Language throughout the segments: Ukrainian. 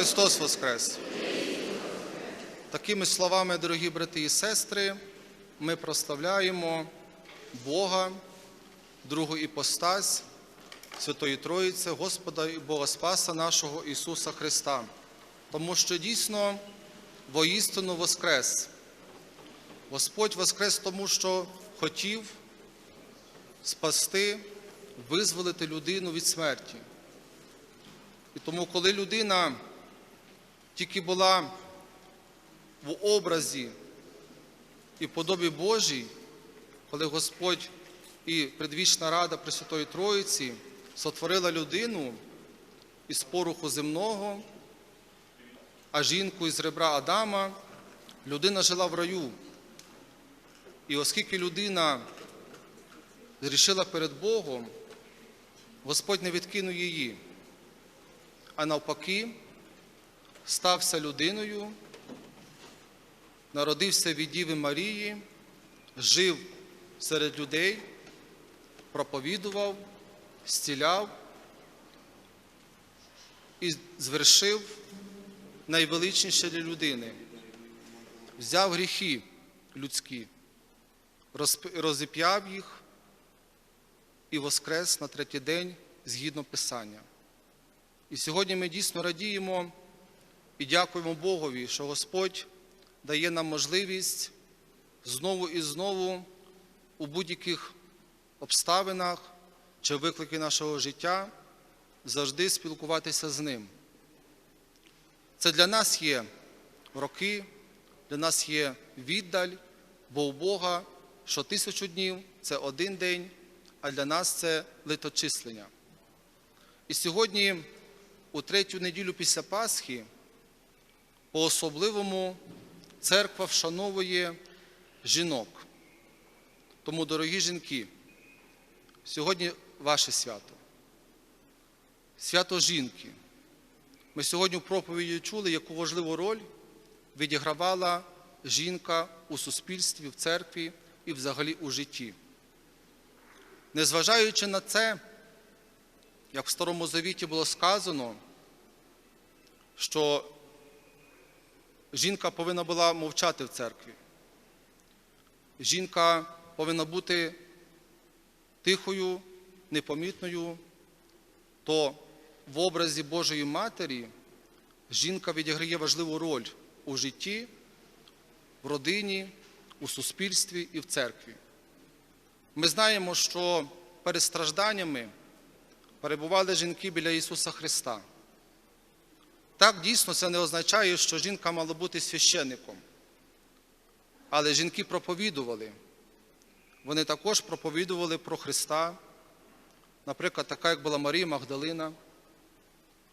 Христос Воскрес! Такими словами, дорогі брати і сестри, ми прославляємо Бога, другу іпостась Святої Троїці, Господа і Бога Спаса нашого Ісуса Христа. Тому що дійсно воістину Воскрес. Господь Воскрес тому, що хотів спасти, визволити людину від смерті. І тому, коли людина тільки була в образі і подобі Божій, коли Господь і предвічна рада Пресвятої Троїці сотворила людину із поруху земного, а жінку із ребра Адама, людина жила в раю. І оскільки людина зрішила перед Богом, Господь не відкинув її, а навпаки, стався людиною, народився від Діви Марії, жив серед людей, проповідував, зціляв і звершив найвеличніше для людини. Взяв гріхи людські, розіп'яв їх і воскрес на третій день згідно Писання. І сьогодні ми дійсно радіємо і дякуємо Богові, що Господь дає нам можливість знову і знову у будь-яких обставинах чи виклики нашого життя завжди спілкуватися з Ним. Це для нас є роки, для нас є віддаль, бо у Бога що тисячу днів це один день, а для нас це литочислення. І сьогодні, у третю неділю після Пасхи, по-особливому церква вшановує жінок. Тому, дорогі жінки, сьогодні ваше свято. Свято жінки. Ми сьогодні в проповіді чули, яку важливу роль відігравала жінка у суспільстві, в церкві і взагалі у житті. Незважаючи на це, як в Старому Завіті було сказано, що жінка повинна була мовчати в церкві. Жінка повинна бути тихою, непомітною, то в образі Божої Матері жінка відіграє важливу роль у житті, в родині, у суспільстві і в церкві. Ми знаємо, що перед стражданнями перебували жінки біля Ісуса Христа. Так, дійсно, це не означає, що жінка мала бути священником. Але жінки проповідували. Вони також проповідували про Христа. Наприклад, така, як була Марія Магдалина.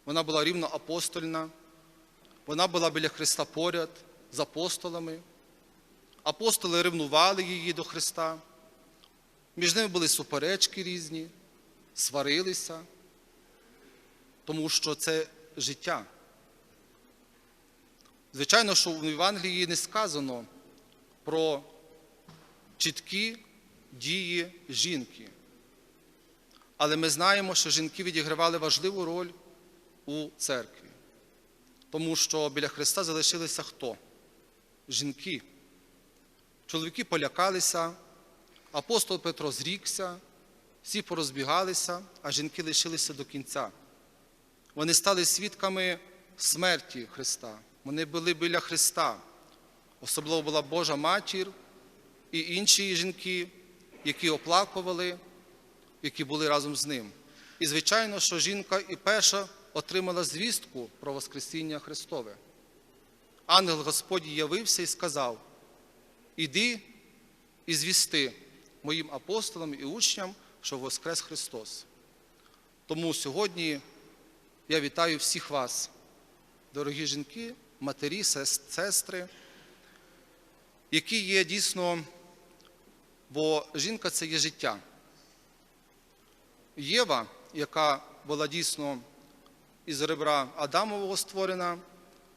Вона була рівно апостольна. Вона була біля Христа поряд з апостолами. Апостоли ревнували її до Христа. Між ними були суперечки різні, сварилися, тому що це життя. Звичайно, що в Євангелії не сказано про чіткі дії жінки. Але ми знаємо, що жінки відігравали важливу роль у церкві. Тому що біля Христа залишилися хто? Жінки. Чоловіки полякалися, апостол Петро зрікся, всі порозбігалися, а жінки лишилися до кінця. Вони стали свідками смерті Христа. Вони були біля Христа. Особливо була Божа матір і інші жінки, які оплакували, які були разом з ним. І, звичайно, що жінка і перша отримала звістку про Воскресіння Христове. Ангел Господній явився і сказав: Іди і звісти моїм апостолам і учням, що Воскрес Христос. Тому сьогодні я вітаю всіх вас, дорогі жінки, матері, сестри, які є дійсно, бо жінка це є життя. Єва, яка була дійсно із ребра Адамового створена,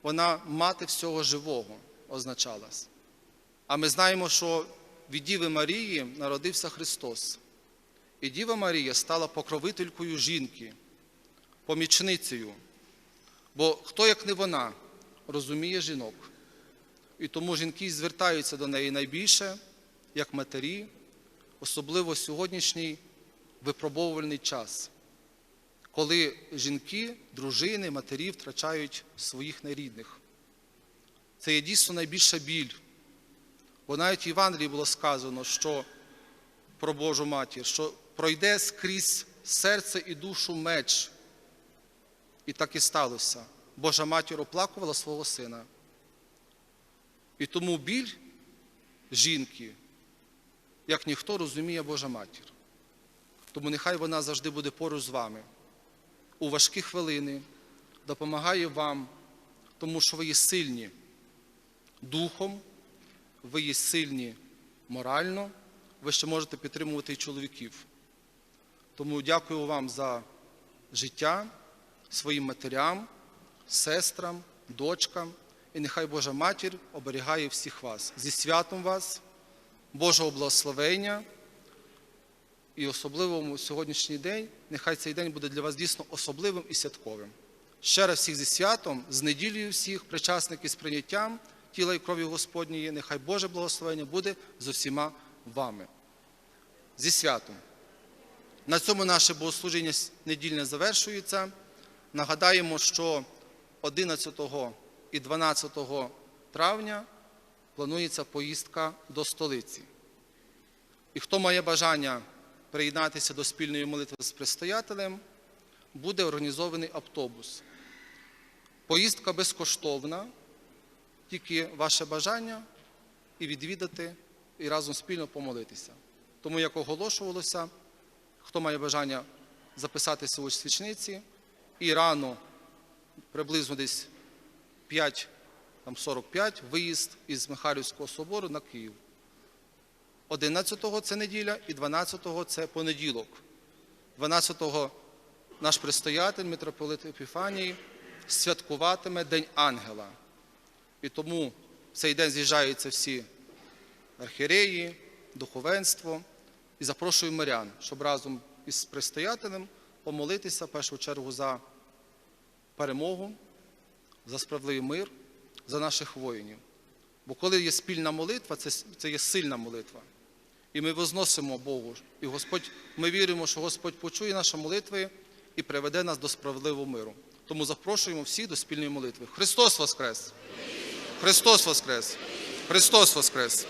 вона мати всього живого означалась. А ми знаємо, що від Діви Марії народився Христос. І Діва Марія стала покровителькою жінки, помічницею. Бо хто, як не вона, розуміє жінок. І тому жінки звертаються до неї найбільше, як матері, особливо сьогоднішній випробовувальний час, коли жінки, дружини, матері втрачають своїх найрідних. Це є дійсно найбільша біль. Бо навіть в Євангелії було сказано, що про Божу матір, що пройде скрізь серце і душу меч. І так і сталося. Божа матір оплакувала свого сина. І тому біль жінки, як ніхто розуміє Божа матір. Тому нехай вона завжди буде поруч з вами. У важкі хвилини допомагає вам, тому що ви є сильні духом, ви є сильні морально, ви ще можете підтримувати і чоловіків. Тому дякую вам за життя, своїм матерям, сестрам, дочкам. І нехай Божа матір оберігає всіх вас. Зі святом вас, Божого благословення. І особливо в сьогоднішній день, нехай цей день буде для вас дійсно особливим і святковим. Ще раз всіх зі святом, з неділею всіх, причасників з прийняттям тіла і крові Господньої, нехай Боже благословення буде з усіма вами. Зі святом. На цьому наше богослужіння недільне завершується. Нагадаємо, що 11 і 12 травня планується поїздка до столиці. І хто має бажання приєднатися до спільної молитви з предстоятелем, буде організований автобус. Поїздка безкоштовна, тільки ваше бажання і відвідати, і разом спільно помолитися. Тому, як оголошувалося, хто має бажання записатися у свічниці, і рано, приблизно десь 5, там 45, виїзд із Михайлівського собору на Київ. 11-го це неділя і 12-го це понеділок. 12-го наш предстоятель, митрополит Епіфаній, святкуватиме День Ангела. І тому в цей день з'їжджаються всі архіреї, духовенство і запрошую мирян, щоб разом із предстоятелем помолитися в першу чергу за перемогу, за справедливий мир, за наших воїнів. Бо коли є спільна молитва, це, це є сильна молитва. І ми возносимо Богу. І Господь, ми віримо, що Господь почує наші молитви і приведе нас до справедливого миру. Тому запрошуємо всіх до спільної молитви. Христос Воскрес! Христос Воскрес! Христос Воскрес!